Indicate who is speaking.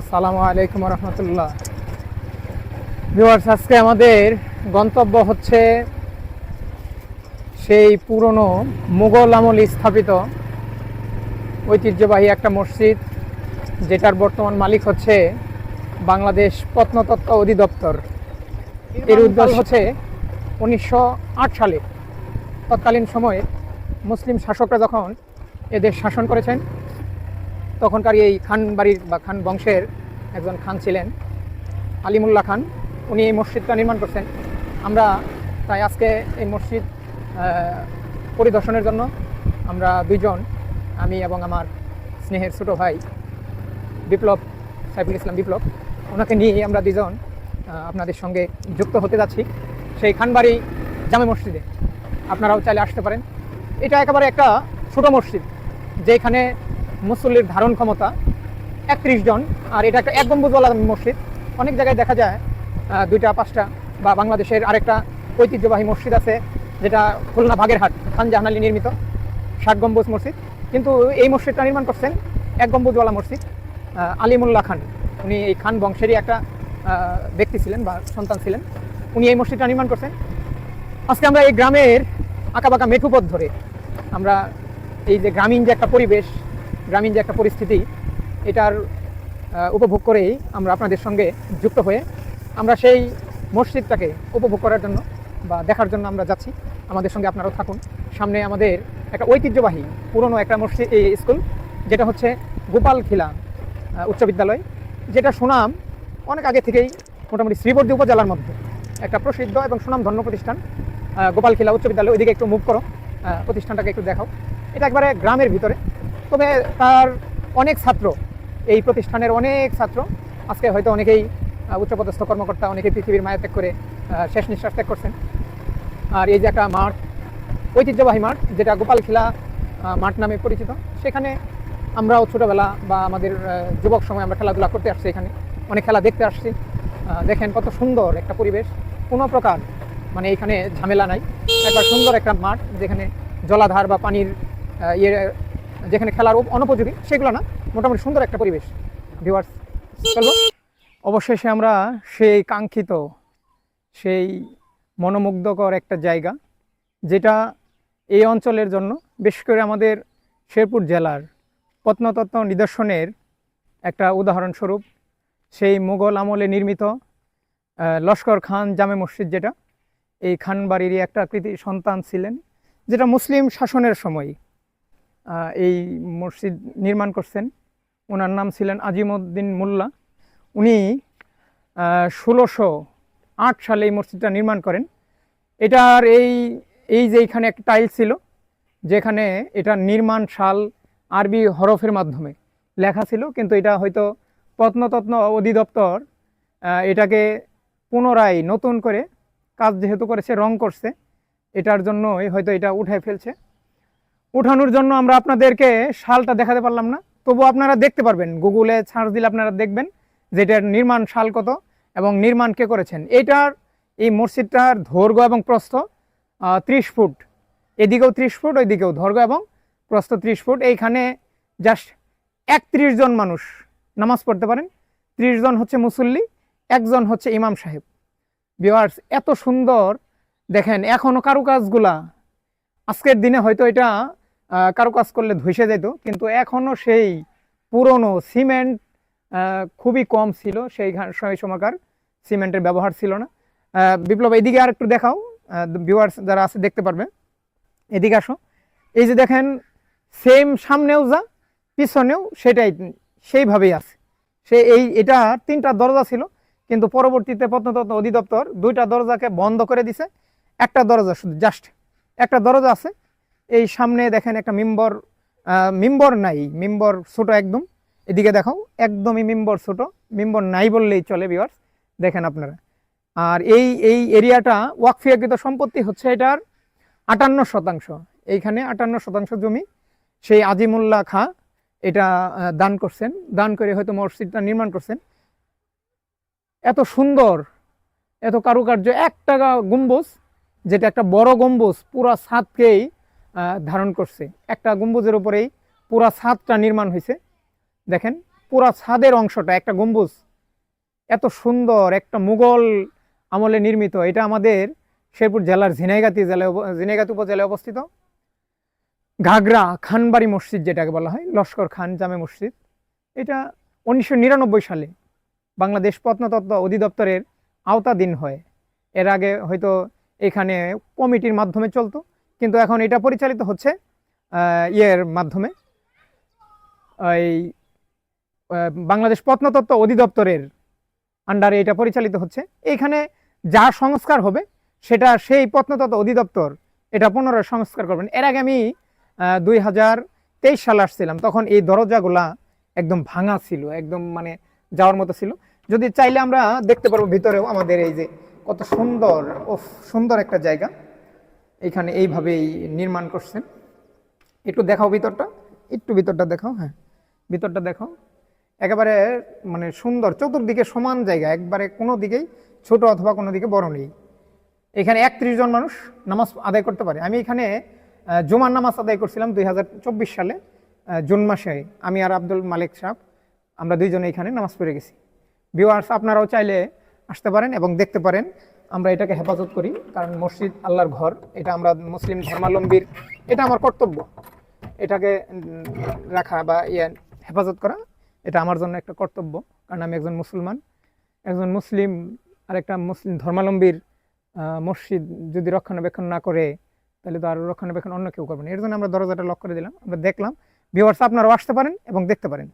Speaker 1: আসসালামু আলাইকুম রহমতুল্লাহ। ভিউয়ার্স আজকে আমাদের গন্তব্য হচ্ছে সেই পুরনো মুঘল আমলে স্থাপিত ঐতিহ্যবাহী একটা মসজিদ যেটার বর্তমান মালিক হচ্ছে বাংলাদেশ প্রত্নতত্ত্ব অধিদপ্তর। এর উদ্দেশ্য হচ্ছে উনিশশো আট সালে তৎকালীন সময়ে মুসলিম শাসকরা যখন এদের শাসন করেছেন তখনকার এই খান বাড়ির বা খান বংশের একজন খান ছিলেন, আলিমুল্লাহ খান। উনি এই মসজিদটা নির্মাণ করছেন। আমরা তাই আজকে এই মসজিদ পরিদর্শনের জন্য আমরা দুইজন, আমি এবং আমার স্নেহের ছোটো ভাই বিপ্লব, সাইফুল ইসলাম বিপ্লব, ওনাকে নিয়ে আমরা দুজন আপনাদের সঙ্গে যুক্ত হতে যাচ্ছি সেই খানবাড়ি জামে মসজিদে। আপনারাও চাইলে আসতে পারেন। এটা একেবারে একটা ছোট মসজিদ, যেখানে মুসল্লির ধারণ ক্ষমতা একত্রিশ জন, আর এটা একটা এক গম্বুজওয়ালা মসজিদ। অনেক জায়গায় দেখা যায় দুইটা, পাঁচটা, বা বাংলাদেশের আরেকটা ঐতিহ্যবাহী মসজিদ আছে, যেটা খুলনা বাগেরহাট খান জাহানালি নির্মিত ষাট গম্বুজ মসজিদ। কিন্তু এই মসজিদটা নির্মাণ করছেন এক গম্বুজওয়ালা মসজিদ আলিমুল্লাহ খান। উনি এই খান বংশেরই একটা ব্যক্তি ছিলেন বা সন্তান ছিলেন। উনি এই মসজিদটা নির্মাণ করছেন। আজকে আমরা এই গ্রামের আঁকাবাঁকা মেঠুপথ ধরে আমরা এই যে গ্রামীণ যে একটা পরিবেশ গ্রামীণ যে একটা পরিস্থিতি এটার উপভোগ করেই আমরা আপনাদের সঙ্গে যুক্ত হয়ে আমরা সেই মসজিদটাকে উপভোগ করার জন্য বা দেখার জন্য আমরা যাচ্ছি। আমাদের সঙ্গে আপনারাও থাকুন। সামনে আমাদের একটা ঐতিহ্যবাহী পুরনো একটা মসজিদ এই স্কুল যেটা হচ্ছে গোপাল খিলা উচ্চ বিদ্যালয় যেটা সুনাম অনেক আগে থেকেই মোটামুটি শ্রীবর্দী উপজেলার মধ্যে একটা প্রসিদ্ধ এবং সুনাম সুনামধন্য প্রতিষ্ঠান। আহ, গোপাল খিলা উচ্চ বিদ্যালয় ওইদিকে একটু মুভ করো। প্রতিষ্ঠানটাকে একটু দেখাও। এটা একবারে গ্রামের ভিতরে। তবে তার অনেক ছাত্র, এই প্রতিষ্ঠানের অনেক ছাত্র। আজকে হয়তো অনেকেই উচ্চপদস্থ কর্মকর্তা, অনেকেই পৃথিবীর মায়া ত্যাগ করে শেষ নিঃশ্বাস ত্যাগ করছেন। আর এই যে একটা মাঠ, ঐতিহ্যবাহী মাঠ, যেটা গোপাল খিলা মাঠ নামে পরিচিত, সেখানে আমরাও ছোটোবেলা বা আমাদের যুবক সময় আমরা খেলাধুলা করতে আসছি এখানে। অনেক খেলা দেখতে আসছি। দেখেন কত সুন্দর একটা পরিবেশ। কোনো প্রকার মানে এখানে ঝামেলা নাই। একবার সুন্দর একটা মাঠ, যেখানে জলাধার বা পানির ইয়ে যেখানে খেলার অনুপযোগী, সেগুলো না, মোটামুটি সুন্দর একটা পরিবেশ। ভিউয়ার্স চলবো অবশেষে আমরা সেই কাঙ্ক্ষিত, সেই মনোমুগ্ধকর একটা জায়গা, যেটা এই অঞ্চলের জন্য, বিশেষ করে আমাদের শেরপুর জেলার প্রত্নতত্ত্ব নিদর্শনের একটা উদাহরণস্বরূপ, সেই মুঘল আমলে নির্মিত লস্কর খান জামে মসজিদ যেটা, এই খান বাড়িরই একটা কৃতি সন্তান ছিলেন, যেটা মুসলিম শাসনের সময় এই মসজিদ নির্মাণ করছেন। ওনার নাম ছিলেন আজিমউদ্দিন মোল্লা। উনি ষোলোশো আট সালে এই মসজিদটা নির্মাণ করেন। এটার এই এই যে এখানে একটা টাইল ছিল, যেখানে এটা নির্মাণ সাল আরবি হরফের মাধ্যমে লেখা ছিল, কিন্তু এটা হয়তো প্রত্নতত্ন অধিদপ্তর এটাকে পুনরায় নতুন করে কাজ যেহেতু করেছে, রং করছে, এটার জন্যই হয়তো এটা উঠায় ফেলছে। উঠানোর জন্য আমরা আপনাদেরকে শালটা দেখাতে পারলাম না। তবু আপনারা দেখতে পারবেন, গুগলে সার্চ দিলে আপনারা দেখবেন যে এটার নির্মাণ সাল কত এবং নির্মাণ কে করেছেন। এটার এই মসজিদটার দৈর্ঘ্য এবং প্রস্থ ত্রিশ ফুট। এদিকেও ত্রিশ ফুট, ওইদিকেও দৈর্ঘ্য এবং প্রস্থ ত্রিশ ফুট। এইখানে জাস্ট একত্রিশ জন মানুষ নামাজ পড়তে পারেন। ত্রিশ জন হচ্ছে মুসল্লি, একজন হচ্ছে ইমাম সাহেব। বিওয়ার্স এত সুন্দর, দেখেন এখনও কারুকাজগুলা আজকের দিনে হয়তো এটা আহ, কারুকাজ করলে ধসে যেত কিন্তু এখনও সেই পুরনো সিমেন্ট খুবই কম ছিল সেই সেই সময়কার সিমেন্টের ব্যবহার ছিল না। বিপ্লব এদিকে আর একটু দেখাও ভিউয়ার্স যারা আছে দেখতে পারবে। এদিকে আসো। এই যে দেখেন সেম সামনেও যা পিছনেও সেটাই সেইভাবেই আছে। সে এই এটা তিনটা দরজা ছিল কিন্তু পরবর্তীতে প্রত্নতত্ত্ব অধিদপ্তর দুইটা দরজাকে বন্ধ করে দিছে। একটা দরজা শুধু জাস্ট একটা দরজা আছে এই সামনে দেখেন একটা মিম্বর মিম্বর নাই, মিম্বর ছোট একদম। এদিকে দেখাও, একদমই মিম্বর ছোট, মিম্বর নাই বললেই চলে বিয়ার্স দেখেন আপনারা। আর এই এই এরিয়াটা ওয়াকফিয়াকৃত সম্পত্তি হচ্ছে এটার আটান্ন শতাংশ। এইখানে আটান্ন শতাংশ জমি সেই আজিমুল্লাহ খাঁ এটা দান করছেন। দান করে হয়তো মসজিদটা নির্মাণ করছেন। এত সুন্দর, এত কারুকার্য এক টাকা গম্বুজ, যেটা একটা বড় গম্বুজ, পুরা ছাদকেই ধারণ করছে। একটা গম্বুজের উপরেই পুরা ছাদটা নির্মাণ হয়েছে। দেখেন, পুরা ছাদের অংশটা, একটা গম্বুজ, এত সুন্দর, একটা মুঘল আমলে নির্মিত। এটা আমাদের শেরপুর জেলার ঝিনাইগাতি জেলায় ঝিনাইগাতি উপজেলায় অবস্থিত। ঘাগরা খানবাড়ি মসজিদ যেটাকে বলা হয়, লস্কর খান জামে মসজিদ। এটা উনিশশো নিরানব্বই সালে বাংলাদেশ প্রত্নতত্ত্ব অধিদপ্তরের আওতাধীন হয়। এর আগে হয়তো এখানে কমিটির মাধ্যমে চলতো। কিন্তু এখন এটা পরিচালিত হচ্ছে ইয়ের মাধ্যমে। এই বাংলাদেশ প্রত্নতত্ত্ব অধিদপ্তরের আন্ডারে এটা পরিচালিত হচ্ছে। এখানে যা সংস্কার হবে, সেটা সেই প্রত্নতত্ত্ব অধিদপ্তর এটা পুনরায় সংস্কার করবেন। এর আগে আমি দুই হাজার তেইশ সালে আসছিলাম, তখন এই দরজাগুলা একদম ভাঙা ছিল, একদম মানে যাওয়ার মতো ছিল। যদি চাইলে আমরা দেখতে পারব ভিতরেও আমাদের এই যে কত সুন্দর ও সুন্দর একটা জায়গা। এখানে এইভাবেই নির্মাণ করছেন। একটু দেখাও ভিতরটা, একটু ভিতরটা দেখাও হ্যাঁ। ভিতরটা দেখাও। একেবারে মানে সুন্দর, চতুর্দিকে সমান জায়গা, একবারে কোনো দিকেই ছোট অথবা কোনো দিকে বড় নেই। এখানে একত্রিশ জন মানুষ নামাজ আদায় করতে পারে। আমি এখানে জুমার নামাজ আদায় করছিলাম দুই হাজার চব্বিশ সালে জুন মাসে। আমি আর আব্দুল মালিক সাহেব, আমরা দুইজনে এখানে নামাজ পড়ে গেছি। ভিউয়ার্স আপনারাও চাইলে আসতে পারেন এবং দেখতে পারেন আমরা এটাকে হেফাজত করি, কারণ মসজিদ আল্লাহর ঘর, এটা আমরা মুসলিম ধর্মাবলম্বীর, এটা আমার কর্তব্য। এটাকে রাখা বা ইয়ে হেফাজত করা, এটা আমার জন্য একটা কর্তব্য, কারণ আমি একজন মুসলমান। একজন মুসলিম আর একটা মুসলিম ধর্মাবলম্বীর মসজিদ যদি রক্ষণাবেক্ষণ না করে, তাহলে তো আর রক্ষণাবেক্ষণ অন্য কেউ করবে না। এর জন্য আমরা দরজাটা লক করে দিলাম, আমরা দেখলাম ভিউয়ার্স আপনারাও আসতে পারেন এবং দেখতে পারেন।